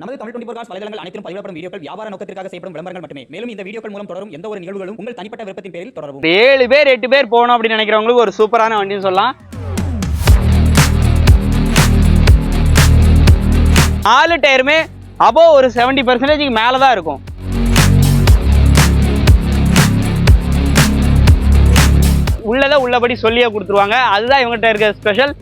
நமது Tamil twenty cos வலைதளங்கள் அனைத்தும் பதிவிடப்படும் வீடியோக்கள் வியாபார நோக்கத்திற்காக செய்யப்படும் விளம்பரங்கள் மட்டுமே. மேலும் இந்த வீடியோக்கள் மூலம் தொடரும் எந்த ஒரு நிகழ்வுகளும் உங்கள் தனிப்பட்ட விருப்பத்தின் பேரில் தொடரும் ஏழு பேர் எட்டு பேர் போகணும் அப்படின்னு நினைக்கிறவங்களுக்கு ஒரு சூப்பரான வண்டின்னு சொல்லலாம். நாலு டயருமே அபோ ஒரு செவன்டி பர்சன்டேஜுக்கு மேலே தான் இருக்கும். உள்ளதை உள்ளபடி சொல்லியே கொடுத்துருவாங்க. அதுதான் இவங்ககிட்ட இருக்க ஸ்பெஷல்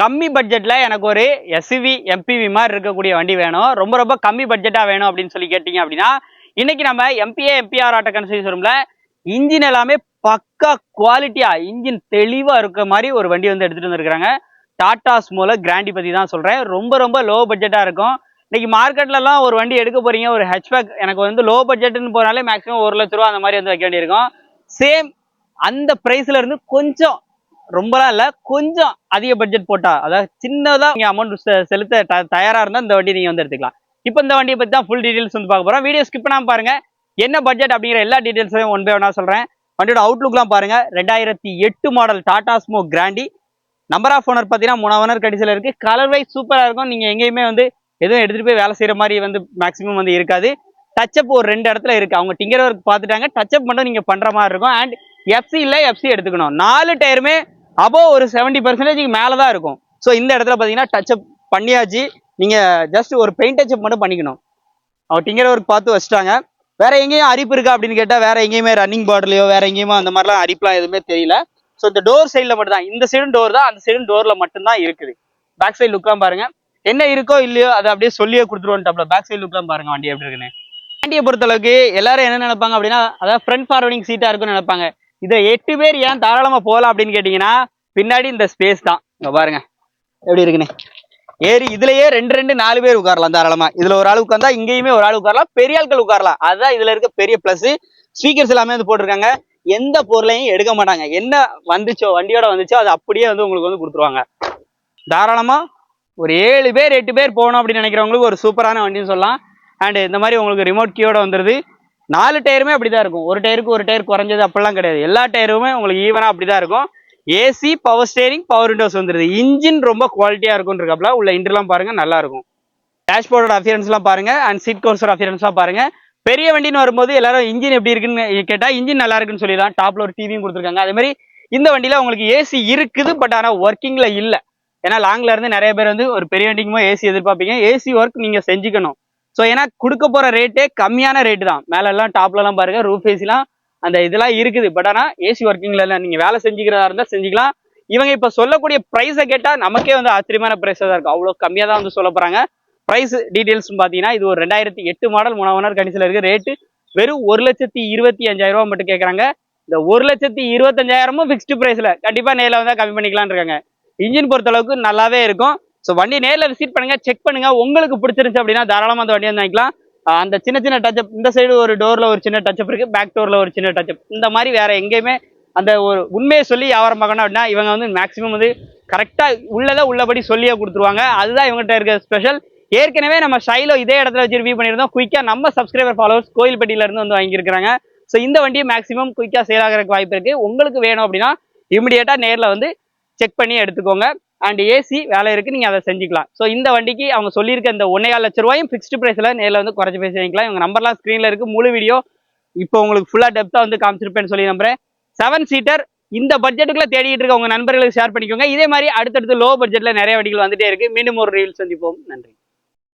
கம்மி பட்ஜெட்டில் எனக்கு ஒரு எஸ்வி எம்பிவி மாதிரி இருக்கக்கூடிய வண்டி வேணும். ரொம்ப ரொம்ப கம்மி பட்ஜெட்டாக வேணும் அப்படின்னு சொல்லி கேட்டிங்க அப்படின்னா இன்னைக்கு நம்ம எம்பிஏ எம்பிஆர் ஆட்டோ கன்சல்டி ரூமில் இன்ஜின் எல்லாமே பக்கா குவாலிட்டியாக இன்ஜின் தெளிவாக இருக்க மாதிரி ஒரு வண்டி வந்து எடுத்துகிட்டு வந்துருக்குறாங்க. டாட்டாஸ் ஸ்மோல கிராண்டி பற்றி தான் சொல்கிறேன் ரொம்ப ரொம்ப லோ பட்ஜெட்டாக இருக்கும். இன்னைக்கு மார்க்கெட்லலாம் ஒரு வண்டி எடுக்க போகிறீங்க ஒரு ஹெச்பேக் எனக்கு வந்து லோ பட்ஜெட்னு போனாலே மேக்ஸிமம் ஒரு லட்ச ரூபா அந்த மாதிரி வந்து வைக்க வேண்டியிருக்கும். சேம் அந்த ப்ரைஸில் இருந்து கொஞ்சம் ரொம்பலாம் இல்லை. கொஞ்சம் அதிக பட்ஜெட் போட்டால் அதாவது சின்னதாக நீங்கள் அமௌண்ட் செலுத்த த- தயாராக இருந்தால் இந்த வண்டி நீங்கள் வந்து எடுத்துக்கலாம். இப்போ இந்த வண்டியை பற்றி தான் ஃபுல் டீடைல்ஸ் வந்து பார்க்க போகிறோம் வீடியோ ஸ்கிப் பண்ணாமல் பாருங்க. என்ன பட்ஜெட் அப்படிங்கிற எல்லா டீட்டெயில்ஸையும் ஒன் பை சொல்கிறேன் வண்டியோட அவுட்லுக்லாம் பாருங்கள் ரெண்டாயிரத்தி எட்டு model Tata Sumo Grande number of owner பார்த்தீங்கன்னா மூணு ஓனர் கடைசியில் இருக்குது கலர் வைஸ் சூப்பராக இருக்கும். நீங்கள் எங்கேயுமே வந்து எதுவும் எடுத்துட்டு போய் வேலை செய்யற மாதிரி வந்து மேக்ஸிமம் வந்து இருக்காது. டச்சப் ஒரு ரெண்டு இடத்துல இருக்கு. அவங்க டிங்கர் ஒர்க் பார்த்துட்டாங்க. டச்சப் மட்டும் நீங்கள் பண்ற மாதிரி இருக்கும். அண்ட் எஃப்சி இல்லை எஃப்சி எடுத்துக்கணும். நாலு டயருமே அபோ ஒரு செவன்டி பர்சன்டேஜுக்கு மேலே தான் இருக்கும். ஸோ இந்த இடத்துல பார்த்தீங்கன்னா டச்சப் பண்ணியாச்சு. நீங்கள் ஜஸ்ட் ஒரு பெயிண்ட் டச்சப் மட்டும் பண்ணிக்கணும். அவர் டிங்கர் ஒர்க் பார்த்து வச்சுட்டாங்க. வேற எங்கேயும் அரிப்பு இருக்கா அப்படின்னு கேட்டால் வேற எங்கேயுமே ரன்னிங் பார்டர்லையோ வேற எங்கேயுமே அந்த மாதிரிலாம் அரிப்புலாம் எதுவுமே தெரியல. ஸோ இந்த டோர் சைடில் மட்டும் தான் இந்த சைடும் டோர் தான். அந்த சைடும் டோரில் மட்டும்தான் இருக்குது. பேக் சைடு லுக்காக பாருங்க. என்ன இருக்கோ இல்லையோ அதை அப்படியே சொல்லியே கொடுத்துருவோம் பேக் சைடு லுக்காக பாருங்க வண்டி எப்படி இருக்குன்னு. வண்டியை பொறுத்தளவுக்கு எல்லாரும் என்ன நினைப்பாங்க அப்படின்னா அதாவது ஃப்ரண்ட் ஃபார்வர்டிங் சீட்டாக இருக்கும்னு நினைப்பாங்க. இதை எட்டு பேர் ஏன் தாராளமாக போகலாம் அப்படின்னு கேட்டிங்கன்னா பின்னாடி இந்த ஸ்பேஸ் தான். இங்கே பாருங்க. எப்படி இருக்குன்னு? ஏறி இதுலயே ரெண்டு ரெண்டு நாலு பேர் உட்காரலாம் தாராளமா. இதுல ஒரு ஆள் உட்கார்ந்தா இங்கேயுமே ஒரு ஆள் உட்காரலாம். பெரிய ஆட்கள் உட்காரலாம். அதுதான் இதுல இருக்க பெரிய பிளஸ் ஸ்பீக்கர்ஸ் எல்லாமே வந்து போட்டிருக்காங்க. எந்த பொருளையும் எடுக்க மாட்டாங்க. என்ன வந்துச்சோ வண்டியோட வந்துச்சோ அது அப்படியே வந்து உங்களுக்கு வந்து கொடுத்துருவாங்க. தாராளமா ஒரு ஏழு பேர் எட்டு பேர் போகணும் அப்படின்னு நினைக்கிறவங்களுக்கு ஒரு சூப்பரான வண்டின்னு சொல்லலாம். அண்ட் இந்த மாதிரி உங்களுக்கு ரிமோட் கீயோட வந்துருது. நாலு டயருமே அப்படிதான் இருக்கும். ஒரு டயருக்கு ஒரு டயர் குறைஞ்சது அப்படிலாம் கிடையாது. எல்லா டயருமே உங்களுக்கு ஈவனா அப்படிதான் இருக்கும். AC power steering power windows வந்துருது. இன்ஜின் ரொம்ப குவாலிட்டியாக இருக்கும்னு இருக்காப்ல உள்ள இன்டர்லாம் பாருங்கள் நல்லாயிருக்கும். டேஷ்போர்டோட அஃபியரன்ஸ்லாம் பாருங்க அண்ட் சீட் கோர்ஸோட அஃபியரன்ஸ்லாம் பாருங்கள் பெரிய வண்டின்னு வரும்போது எல்லாரும் இன்ஜின் எப்படி இருக்குன்னு கேட்டால் இன்ஜின் நல்லா இருக்குன்னு சொல்லிடலாம். டாப்பில் ஒரு டிவியும் கொடுத்துருக்காங்க. அதே மாதிரி இந்த வண்டியில் உங்களுக்கு ஏசி இருக்குது பட் ஆனால் ஒர்க்கிங்கில் இல்லை. ஏன்னா லாங்கில் இருந்து நிறைய பேர் வந்து ஒரு பெரிய வண்டிக்குமோ ஏசி எதிர்பார்ப்பீங்க. ஏசி ஒர்க் நீங்கள் செஞ்சுக்கணும். ஸோ ஏன்னா கொடுக்க போகிற ரேட்டே கம்மியான ரேட்டு தான். மேலெல்லாம் டாப்லலாம் பாருங்கள் ரூஃப் ஏசிலாம் அந்த இதெல்லாம் இருக்குது. பட் ஆனால் ஏசி ஒர்க்கிங்ல இல்லை. நீங்கள் வேலை செஞ்சுக்கிறதா இருந்தால் செஞ்சுக்கலாம். இவங்க இப்போ சொல்லக்கூடிய ப்ரைஸை கேட்டால் நமக்கே வந்து ஆச்சரியமான ப்ரைஸாக தான் இருக்கும். அவ்வளோ கம்மியாக தான் வந்து சொல்ல போகிறாங்க ப்ரைஸ் டீடைல்ஸ் பார்த்தீங்கன்னா இது ஒரு ரெண்டாயிரத்தி எட்டு மாடல் மூணு ஓனர் கண்டிஷனில் இருக்குது ரேட்டு வெறும் ஒரு லட்சத்தி இருபத்தி அஞ்சாயிரம் மட்டும் கேட்குறாங்க இந்த ஒரு லட்சத்தி இருபத்தஞ்சாயிரமும் ஃபிக்ஸ்டு ப்ரைஸில் கண்டிப்பாக நேரில் வந்தால் கம்மி பண்ணிக்கலாம்னு இருக்காங்க. இன்ஜின் பொறுத்த அளவுக்கு நல்லாவே இருக்கும். ஸோ வண்டி நேரில் விசிட் பண்ணுங்க செக் பண்ணுங்க. உங்களுக்கு பிடிச்சிருந்துச்சு அப்படின்னா தாராளமாக அந்த வண்டியை வந்து வாங்கிக்கலாம். அந்த சின்ன சின்ன டச்சப் இந்த சைடு ஒரு டோரில் ஒரு சின்ன டச்சப் இருக்குது பேக் டோரில் ஒரு சின்ன டச்சப் இந்த மாதிரி வேற எங்கேயுமே அந்த ஒரு உண்மையை சொல்லி வியாபாரம் பார்க்கணும் அப்படின்னா இவங்க வந்து மேக்ஸிமம் வந்து கரெக்டாக உள்ளதை உள்ளபடி சொல்லியே கொடுத்துருவாங்க. அதுதான் இவங்ககிட்ட இருக்க ஸ்பெஷல் ஏற்கனவே நம்ம ஷைலோ இதே இடத்துல வச்சு ரிவ்யூ பண்ணியிருந்தோம். குயிக்காக நம்ம சப்ஸ்கிரைபர் ஃபாலோவர்ஸ் கோயில்பட்டியிலேருந்து வந்து வாங்கியிருக்கிறாங்க. ஸோ இந்த வண்டியை மேக்ஸிமம் குயிக்காக சேல் ஆகிறதுக்கு வாய்ப்பு இருக்குது உங்களுக்கு வேணும் அப்படின்னா இமிடியேட்டாக நேரில் வந்து செக் பண்ணி எடுத்துக்கோங்க. அண்ட் ஏசி வேலை இருக்கு நீங்க அதை செஞ்சுக்கலாம். ஸோ இந்த வண்டிக்கு அவங்க சொல்லியிருக்க இந்த ஒன்றையா லட்ச ரூபாயும் ஃபிக்ஸ்டு ப்ரைஸில் நேரில் வந்து குறைச்சி பேசி வாங்கிக்கலாம் இவங்க நம்பர்லாம் ஸ்க்ரீனில் இருக்கு. முழு வீடியோ இப்போ உங்களுக்கு ஃபுல்லா டெப்தா வந்து காமிச்சிருப்பேன்னு சொல்லி நம்புறேன். செவன் சீட்டர் இந்த பட்ஜெட்டுக்குள்ளே தேடிட்டு இருக்க உங்க நண்பர்களுக்கு ஷேர் பண்ணிக்கோங்க. இதே மாதிரி அடுத்தடுத்து லோ பட்ஜெட்ல நிறைய வண்டிகள் வந்துட்டே இருக்கு. மீண்டும் ஒரு ரீல் சந்திப்போம். நன்றி.